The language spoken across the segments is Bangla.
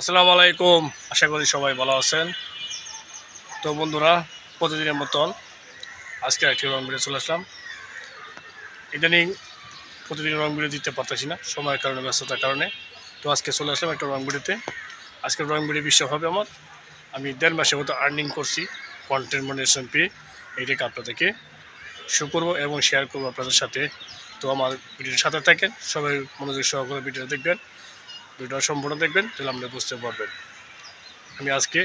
আসসালামু আলাইকুম। আশা করি সবাই ভালো আছেন। তো বন্ধুরা, প্রতিদিনের মতন আজকে একটি রং ভিডিও চলে আসলাম। ইদানিং প্রতিদিন রং ভিডিও দিতে পারতেছি না, সময়ের কারণে, ব্যস্ততার কারণে। তো আজকে চলে আসলাম একটা রং ভিডিওতে। আজকে রং ভিডিও বিষয় হবে আমার। আমি দেড় মাসের মতো আর্নিং করছি কন্টেন্ট মনিটেশন পেয়ে এইটাকে আপনাদেরকে শো করব এবং শেয়ার করব আপনাদের সাথে। তো আমার ভিডিওর সাথে থাকেন, সবাই মনোযোগ সহকারে ভিডিও দেখবেন। ভিডিওটা সম্পূর্ণ দেখবেন, তাহলে আপনি বুঝতে পারবেন। আমি আজকে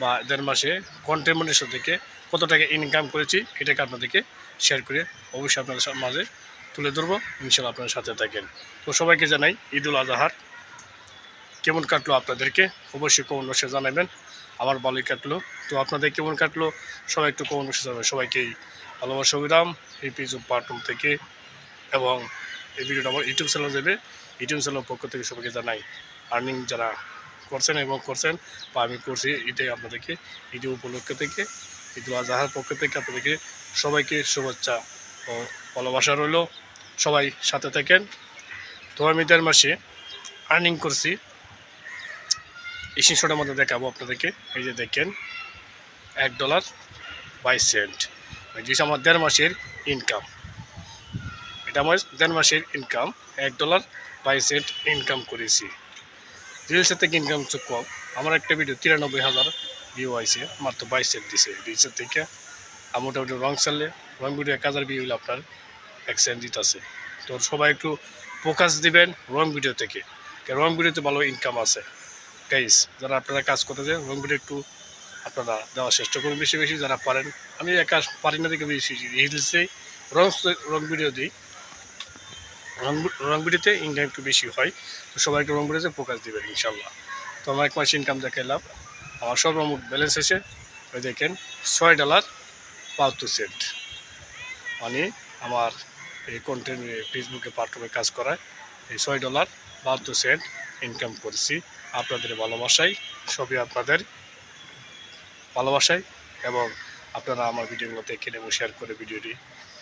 বা দেড় মাসে কন্টেন্ট মনিটেশন থেকে কত টাকা ইনকাম করেছি, এটাকে আপনাদেরকে শেয়ার করে অবশ্যই আপনাদের মাঝে তুলে ধরবো, ইনশাল্লাহ আপনার সাথে থাকেন। তো সবাইকে জানাই ঈদুল আজহার। কেমন কাটলো আপনাদেরকে? অবশ্যই কমন বসে জানাবেন। আমার ভালোই কাটলো। তো আপনাদের কেমন কাটলো? সবাই একটু কমন বসে জানাবেন। সবাইকেই ভালোবাসা, অভিরাম। এই পেজ পার্টুম থেকে এবং এই ভিডিওটা আমার ইউটিউব চ্যানেল যাবে ইউটিউব চ্যানেলের পক্ষ থেকে সবাইকে জানাই আর্নিং যারা করছেন এবং করছেন, বা আমি করছি, এটাই আপনাদেরকে ঈদ উপলক্ষ থেকে ঈদুল আজহার পক্ষ থেকে আপনাদেরকে সবাইকে শুভেচ্ছা ও ভালোবাসা রইল। সবাই সাথে থাকেন। তো আমি দেড় মাসে আর্নিং করছি। এই শীর্ষটার মধ্যে দেখাবো আপনাদেরকে। এই যে দেখেন, এক ডলার বাইশ সেন্ট আমার দেড় মাসের ইনকাম এটা আমার দেড় মাসের ইনকাম এক ডলার বাইশ সেন্ট ইনকাম করেছি। রিলসের থেকে ইনকাম হচ্ছে কম। আমার একটা ভিডিও তিরানব্বই হাজার ভিউ আইছে, মাত্র বাইশ সেন্ট দিছে। রিলসের থেকে আর মোটামুটি রং চাললে রং ভিডিও এক হাজার ভিউ আপনার এক সেন্ট দিতে আছে তো সবাই একটু ফোকাস দিবেন রং ভিডিও থেকে। রং ভিডিওতে ভালো ইনকাম আছে। গাইস যারা আপনারা কাজ করতে চান রং ভিডিও একটু আপনারা দেওয়ার চেষ্টা করুন। বেশি বেশি যারা পারেন, আমি একা পারি না দেখে বেশি রিলসে রং রং ভিডিও দিই। রং রং ইনকাম একটু বেশি হয়, তো সবাই একটু রং ফোকাস দিবেন ইনশাল্লাহ। তো আমার এক মাস ইনকাম দেখালাম আমার সর্বমোট ব্যালেন্স এসে ওই দেখেন, ছয় ডলার বাহাত্তর সেন্ট মানে আমার এই কন্টেন্ট ফেসবুকে পার্টনারে কাজ করায়, এই ছয় ডলার বাহাত্তর সেন্ট ইনকাম করেছি। আপনাদের ভালোবাসাই সবই আপনাদের ভালোবাসাই এবং আপনারা আমার ভিডিওগুলো দেখেন এবং শেয়ার করে ভিডিওটি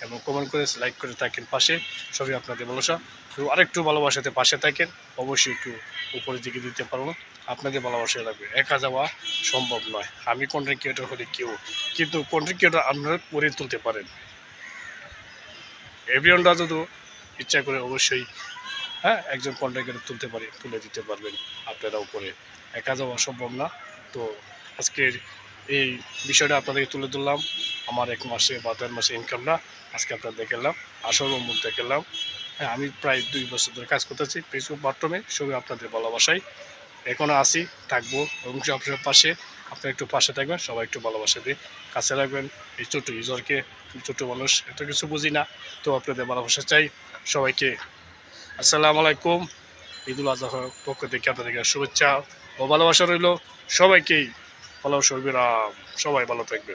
এবং কমেন্ট করে লাইক করে থাকেন পাশে। সবই আপনাদের ভালোবাসা তো আরেকটু ভালোবাসাতে পাশে থাকেন, অবশ্যই একটু উপরের দিকে দিতে পারব আপনাদের ভালোবাসা লাগবে। একা যাওয়া সম্ভব নয়। আমি কন্টেন্ট ক্রিয়েটর হলে কেউ, কিন্তু কন্টেন্ট ক্রিয়েটর আপনারা করে তুলতে পারেন। এভরিওনরা যদি ইচ্ছা করে অবশ্যই হ্যাঁ একজন কন্টেন্ট তুলতে পারে, তুলে দিতে পারবেন আপনারা উপরে। একা যাওয়া সম্ভব না। তো আজকের এই বিষয়টা আপনাদেরকে তুলে ধরলাম। আমার এক মাসে বা দেড় মাসে ইনকামটা আজকে আপনারা দেখালাম, আসল মুখ দেখালাম। হ্যাঁ আমি প্রায় দুই বছর ধরে কাজ করতেছি ফেসবুক মাধ্যমে, সবই আপনাদের ভালোবাসাই। এখনও আসি থাকব, এবং আপনার পাশে আপনারা একটু পাশে থাকবেন, সবাই একটু ভালোবাসা দিয়ে কাছে রাখবেন। এই ছোটো ইউজারকে ছোটো মানুষ, এত কিছু বুঝি না, তো আপনাদের ভালোবাসা চাই সবাইকে। আসসালামু আলাইকুম, ঈদুল আজহার পক্ষ থেকে আপনাদেরকে শুভেচ্ছা ও ভালোবাসা রইল সবাইকেই। রইবে সবাই ভালো থাকবে